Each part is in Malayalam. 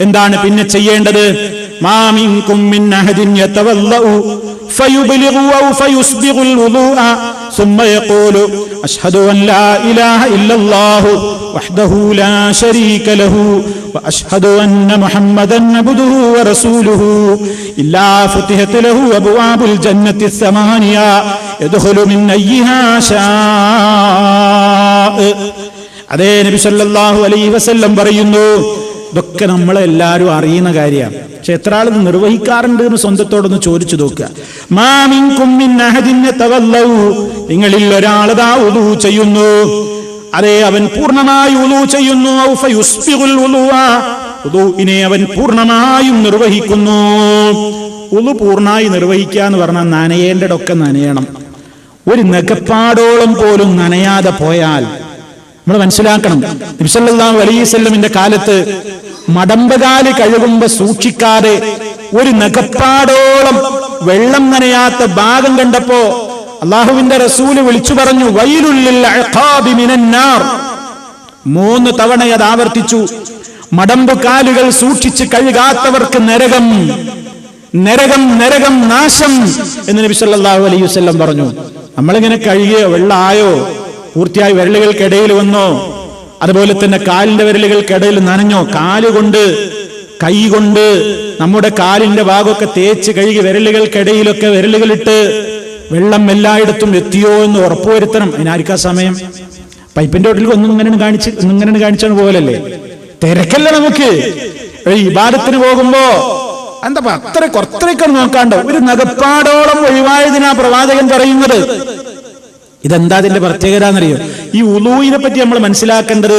എന്താണ് പിന്നെ ചെയ്യേണ്ടത് മാമിൻകും മിൻ അഹദിൻ യതവല്ലഉ ഫയുബ്ലിഗു ഔ ഫയുസ്ബിഗുൽ വുദൂഅ ثم يقول أشهد أن لا إله إلا الله وحده لا شريك له وأشهد أن محمدا عبده ورسوله إلا فتحت له أبواب الجنة الثمانية يدخل من أيها شاء അതേ നബി സല്ലല്ലാഹു അലൈഹി വസല്ലം പറയുന്നു ഇതൊക്കെ നമ്മളെല്ലാവരും അറിയുന്ന കാര്യമാണ്. പക്ഷെ എത്ര ആൾ നിർവഹിക്കാറുണ്ട് എന്ന് സ്വന്തത്തോടൊന്ന് ചോദിച്ചു നോക്കുക. നിങ്ങളിൽ ഒരാളതാ ഉദു ചെയ്യുന്നു. അതെ അവൻ പൂർണമായി ഉദു ചെയ്യുന്നു. ഉദുവിനെ അവൻ പൂർണമായും നിർവഹിക്കുന്നു. ഉളു പൂർണമായി നിർവഹിക്കുക എന്ന് പറഞ്ഞാൽ നനയേണ്ടടൊക്കെ നനയണം. ഒരു നഖപ്പാടോളം പോലും നനയാതെ പോയാൽ നമ്മൾ മനസ്സിലാക്കണം. നബിസല്ലാഹു അലൈവല്ലമിന്റെ കാലത്ത് മടമ്പകാൽ കഴുകുമ്പോ സൂക്ഷിക്കാതെ ഒരു നഖപ്പാടോളം വെള്ളം നനയാത്ത ഭാഗം കണ്ടപ്പോ അള്ളാഹുവിന്റെ റസൂൽ വിളിച്ചു പറഞ്ഞു മിനന്നാർ മൂന്ന് തവണ അത് ആവർത്തിച്ചു. മടമ്പ് കാലുകൾ സൂക്ഷിച്ച് കഴുകാത്തവർക്ക് നരകം നരകം നരകം നാശം എന്ന് നബി സല്ലല്ലാഹു അലൈഹി വസല്ലം പറഞ്ഞു. നമ്മളിങ്ങനെ കഴുകിയോ വെള്ളമായോ പൂർത്തിയായി വിരലുകൾക്കിടയിൽ വന്നോ അതുപോലെ തന്നെ കാലിന്റെ വിരലുകൾക്കിടയിൽ നനഞ്ഞോ കാലുകൊണ്ട് കൈ കൊണ്ട് നമ്മുടെ കാലിന്റെ ഭാഗമൊക്കെ തേച്ച് കഴുകി വിരലുകൾക്കിടയിലൊക്കെ വിരലുകളിട്ട് വെള്ളം എല്ലായിടത്തും എത്തിയോ എന്ന് ഉറപ്പുവരുത്തണം അതിനായിരിക്കാ സമയം? പൈപ്പിന്റെ ഒട്ടിൽ ഒന്നും ഇങ്ങനെ കാണിച്ച് ഇങ്ങനെ കാണിച്ചാണ് പോലല്ലേ? തിരക്കല്ല നമുക്ക്? ഇബാദത്തിന് പോകുമ്പോ എന്താ അത്ര കുറത്തേക്കാണ് നോക്കാണ്ടോ ഒരു നഗപ്പാടോളം ഒഴിവായതിനാ പ്രവാചകൻ പറയുന്നത്. ഇതെന്താ അതിന്റെ പ്രത്യേകത എന്നറിയോ ഈ ഉലൂയിനെ പറ്റി നമ്മൾ മനസ്സിലാക്കേണ്ടത്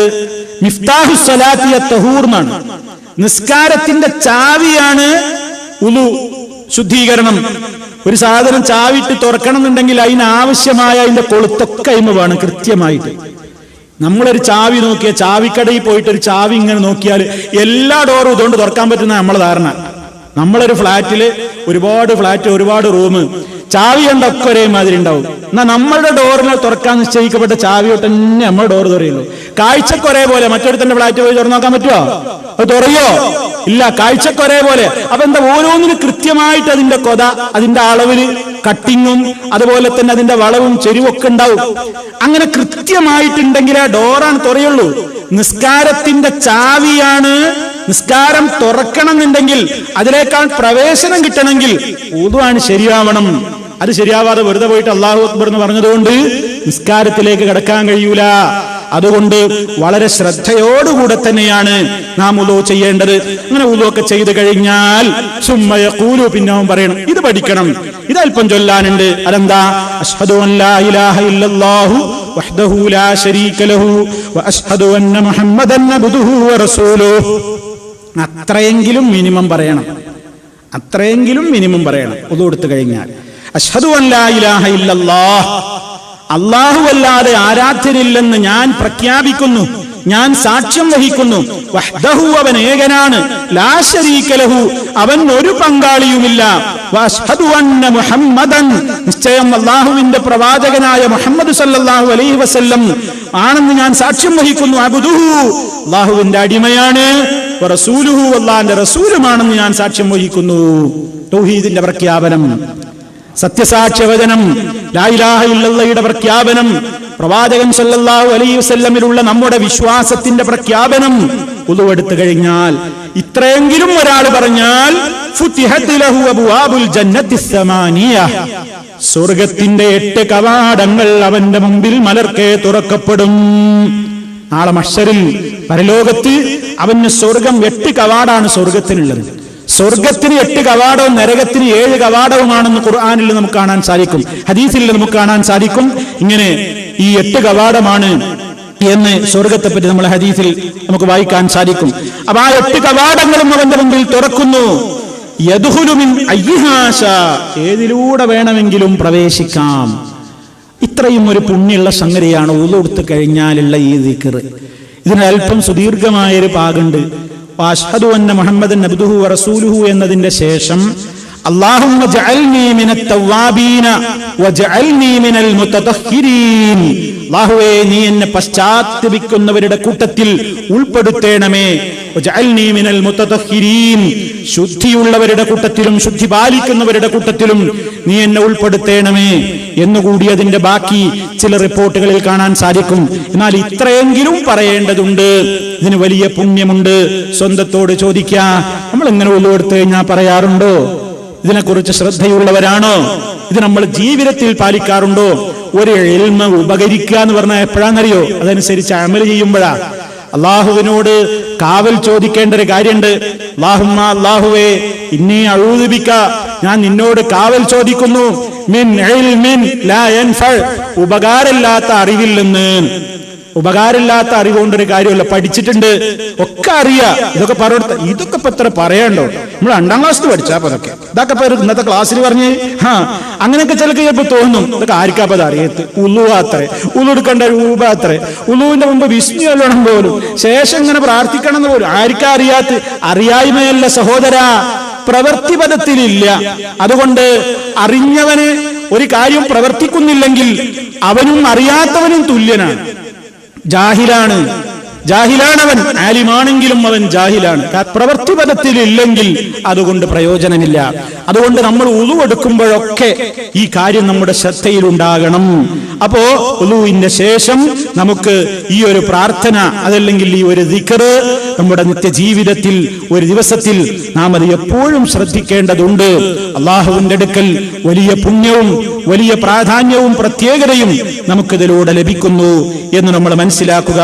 മിഫ്താഹു സലാത്തിയ തഹൂർ എന്നാണ്. നിസ്കാരത്തിന്റെ ചാവിയാണ് ഉലു ശുദ്ധീകരണം. ഒരു സാധനം ചാവിട്ട് തുറക്കണം എന്നുണ്ടെങ്കിൽ അതിനാവശ്യമായ അതിന്റെ കൊളുത്തൊക്കെ അയിമ വേണം കൃത്യമായിട്ട്. നമ്മളൊരു ചാവി നോക്കിയ ചാവിക്കടയിൽ പോയിട്ട് ഒരു ചാവി ഇങ്ങനെ നോക്കിയാൽ എല്ലാ ഡോറും ഇതുകൊണ്ട് തുറക്കാൻ പറ്റുന്ന നമ്മളെ ധാരണ. നമ്മളൊരു ഫ്ളാറ്റിൽ ഒരുപാട് ഫ്ലാറ്റ് ഒരുപാട് റൂം. ചാവി കണ്ടൊക്കെ ഒരേ മാതിരി ഉണ്ടാവും. എന്നാ നമ്മളുടെ ഡോറിനെ തുറക്കാൻ നിശ്ചയിക്കപ്പെട്ട ചാവി തൊട്ട് തന്നെ നമ്മുടെ ഡോർ തുറയുള്ളൂ. കാഴ്ചക്ക് ഒരേപോലെ മറ്റൊരുത്തന്റെ ഫ്ലാറ്റ് പോയി തുറന്നു നോക്കാൻ പറ്റുമോ അത് തുറയോ? ഇല്ല കാഴ്ചക്ക് ഒരേപോലെ. അപ്പൊ എന്താ ഓരോന്നിനും കൃത്യമായിട്ട് അതിന്റെ കൊത അതിന്റെ അളവിൽ കട്ടിങ്ങും അതുപോലെ തന്നെ അതിന്റെ വളവും ചെരുവൊക്കെ ഉണ്ടാവും. അങ്ങനെ കൃത്യമായിട്ടുണ്ടെങ്കിൽ ആ ഡോറാണ് തുറയുള്ളൂ. നിസ്കാരത്തിന്റെ ചാവിയാണ് നിസ്കാരം തുറക്കണമെന്നുണ്ടെങ്കിൽ അതിലേക്കാൾ പ്രവേശനം കിട്ടണമെങ്കിൽ ഊതുവാണ് ശരിയാവണം. അത് ശരിയാവാതെ വെറുതെ പോയിട്ട് അള്ളാഹു അക്ബർ എന്ന് പറഞ്ഞതുകൊണ്ട് നിസ്കാരത്തിലേക്ക് കടക്കാൻ കഴിയൂല. അതുകൊണ്ട് വളരെ ശ്രദ്ധയോടുകൂടെ തന്നെയാണ് നാം ഉദോ ചെയ്യേണ്ടത്. അങ്ങനെ ഉദോക്കെ ചെയ്തു കഴിഞ്ഞാൽ സുമ്മയ കൂലു പിന്നെ അവൻ പറയണം ഇത് പഠിക്കണം. ഇത് അല്പം ചൊല്ലാനുണ്ട്. അതെന്താ? അഷ്ഹദു ഇല്ലല്ലാഹു വഹ്ദഹു ലാ ലഹു മുഹമ്മദൻ അത്രയെങ്കിലും മിനിമം പറയണം. അത്രയെങ്കിലും മിനിമം പറയണം. ഒതു കൊടുത്തു കഴിഞ്ഞാൽ. അഷ്ഹദു ഇല്ലല്ലാഹ്. അല്ലാഹു അല്ലാതെ ആരാധ്യനില്ലെന്ന് ഞാൻ പ്രഖ്യാപിക്കുന്നു. ഞാൻ സാക്ഷ്യം വഹിക്കുന്നു. വഹ്ദഹു അവൻ ഏകനാണ്. ലാ അവൻ ഒരു പങ്കാളിയുമില്ല. മുഹമ്മദൻ. നിശ്ചയം അല്ലാഹുവിന്റെ പ്രവാചകനായ മുഹമ്മദ് സല്ലല്ലാഹു അലൈഹി വസല്ലം ആണെന്ന് ഞാൻ സാക്ഷ്യം വഹിക്കുന്നു. അബുദുഹു. അള്ളാഹുവിന്റെ അടിമയാണ്. റസൂലുഹു അള്ളാന്റെ റസൂലുമാണെന്ന് ഞാൻ സാക്ഷ്യം വഹിക്കുന്നു തൗഹീദിന്റെ പ്രഖ്യാപനം സത്യസാക്ഷ്യവചനം ലായിലാഹയുടെ പ്രഖ്യാപനം പ്രവാചകൻ സല്ലല്ലാഹു അലൈഹി വസല്ലമിലുള്ള നമ്മുടെ വിശ്വാസത്തിന്റെ പ്രഖ്യാപനം ഉതുവെടുത്തു കഴിഞ്ഞാൽ ഇത്രയെങ്കിലും ഒരാൾ പറഞ്ഞാൽ. സ്വർഗത്തിന്റെ എട്ട് കവാടങ്ങൾ അവന്റെ മുമ്പിൽ മലർക്കെ തുറക്കപ്പെടും നാളെ മഷറിൽ പരലോകത്ത് അവന് സ്വർഗം എട്ട് കവാടാണ് സ്വർഗത്തിനുള്ളത്. സ്വർഗത്തിന് എട്ട് കവാടവും നരകത്തിന് ഏഴ് കവാടവുമാണെന്ന് ഖുർആാനിൽ നമുക്ക് കാണാൻ സാധിക്കും. ഹദീസിൽ നമുക്ക് കാണാൻ സാധിക്കും. ഇങ്ങനെ ഈ എട്ട് കവാടമാണ് എന്ന് സ്വർഗത്തെ പറ്റി നമ്മൾ ഹദീസിൽ നമുക്ക് വായിക്കാൻ സാധിക്കും. അപ്പൊ ആ എട്ട് കവാടങ്ങളും അവന്റെ മുമ്പിൽ തുറക്കുന്നു. ഏതിലൂടെ വേണമെങ്കിലും പ്രവേശിക്കാം. ഇത്രയും ഒരു പുണ്യുള്ള സംഗതിയാണ് ഊതൊടുത്ത് കഴിഞ്ഞാലുള്ള ഈ ദിക്കർ ഇതിന് അല്പം സുദീർഘമായൊരു പാകുണ്ട്. വാഷ്ഹദു അന്ന മുഹമ്മദ് നബ്ദുഹു റസൂലുഹു എന്നതിന്റെ ശേഷം അള്ളാഹുവേ നീ എന്നെ പശ്ചാത്തപിക്കുന്നവരുടെ കൂട്ടത്തിൽ ഉൾപ്പെടുത്തേണമേ. ശുദ്ധിയുള്ളവരുടെ കൂട്ടത്തിലും ശുദ്ധി പാലിക്കുന്നവരുടെ കൂട്ടത്തിലും നീ എന്നെ ഉൾപ്പെടുത്തേണമേ. എന്നുകൂടി അതിന്റെ ബാക്കി ചില റിപ്പോർട്ടുകളിൽ കാണാൻ സാധിക്കും. എന്നാൽ ഇത്രയെങ്കിലും പറയേണ്ടതുണ്ട്. ഇതിന് വലിയ പുണ്യമുണ്ട്. സ്വന്തത്തോട് ചോദിക്കുക നമ്മൾ എങ്ങനെ ഉള്ളെടുത്തു കഴിഞ്ഞാൽ പറയാറുണ്ടോ? ഇതിനെക്കുറിച്ച് ശ്രദ്ധയുള്ളവരാണോ? ഇത് നമ്മൾ ജീവിതത്തിൽ പാലിക്കാറുണ്ടോ? ഒരു എൽമ ഉപകരിക്കുക എന്ന് പറഞ്ഞാൽ എപ്പോഴാണെന്നറിയോ? അതനുസരിച്ച് അമൽ ചെയ്യുമ്പോഴാ. അള്ളാഹുവിനോട് കാവൽ ചോദിക്കേണ്ട ഒരു കാര്യമുണ്ട്. അള്ളാഹുമ്മ അള്ളാഹുവേ ഇന്നേ അഴുതിപ്പിക്ക ഞാൻ നിന്നോട് കാവൽ ചോദിക്കുന്നു. മിൻ ഇൽമിൻ ലാ ഉപകാരമില്ലാത്ത അറിവിൽ നിന്ന് ഉപകാരമില്ലാത്ത അറിവുകൊണ്ടൊരു കാര്യമല്ല പഠിച്ചിട്ടുണ്ട്. ഒക്കെ അറിയാം. ഇതൊക്കെ പറഞ്ഞ ഇതൊക്കെ ഇപ്പൊ എത്ര പറയണ്ടോ? നമ്മൾ രണ്ടാം ക്ലാസ് പഠിച്ചാ അപ്പൊ അതൊക്കെ ഇതൊക്കെ ഇപ്പൊ ഇന്നത്തെ ക്ലാസ്സിൽ പറഞ്ഞ് ആ അങ്ങനെയൊക്കെ ചിലക്ക് ചിലപ്പോ തോന്നും. ഇതൊക്കെ ആർക്കാപ്പ അറിയത്ത്? ഉലുവാത്ര ഉലു എടുക്കേണ്ട രൂപ അത്രേ. ഉലുവിന്റെ മുമ്പ് വിഷ്ണു അല്ലണം പോലും. ശേഷം ഇങ്ങനെ പ്രാർത്ഥിക്കണം എന്ന് പോലും ആർക്കാ അറിയാത്ത അറിയായ്മയല്ല സഹോദര. പ്രവൃത്തിപദത്തിലില്ല അതുകൊണ്ട് അറിഞ്ഞവന് ഒരു കാര്യം പ്രവർത്തിക്കുന്നില്ലെങ്കിൽ അവനും അറിയാത്തവനും തുല്യനാണ്. ജാഹിലാണ് ജാഹിലാണവൻ. ആലിമാണെങ്കിലും അവൻ ജാഹിലാണ്. പ്രവൃത്തിപദത്തിൽ ഇല്ലെങ്കിൽ അതുകൊണ്ട് പ്രയോജനമില്ല. അതുകൊണ്ട് നമ്മൾ ഉളുവെടുക്കുമ്പോഴൊക്കെ ഈ കാര്യം നമ്മുടെ ശ്രദ്ധയിൽ ഉണ്ടാകണം അപ്പോ ഉളുവിന്റെ ശേഷം നമുക്ക് ഈ ഒരു പ്രാർത്ഥന അതല്ലെങ്കിൽ ഈ ഒരു ദിക്കറ് നമ്മുടെ നിത്യജീവിതത്തിൽ ഒരു ദിവസത്തിൽ നാം അത് എപ്പോഴും ശ്രദ്ധിക്കേണ്ടതുണ്ട്. അള്ളാഹുവിന്റെ അടുക്കൽ വലിയ പുണ്യവും വലിയ പ്രാധാന്യവും പ്രത്യേകതയും നമുക്കിതിലൂടെ ലഭിക്കുന്നു എന്ന് നമ്മൾ മനസ്സിലാക്കുക.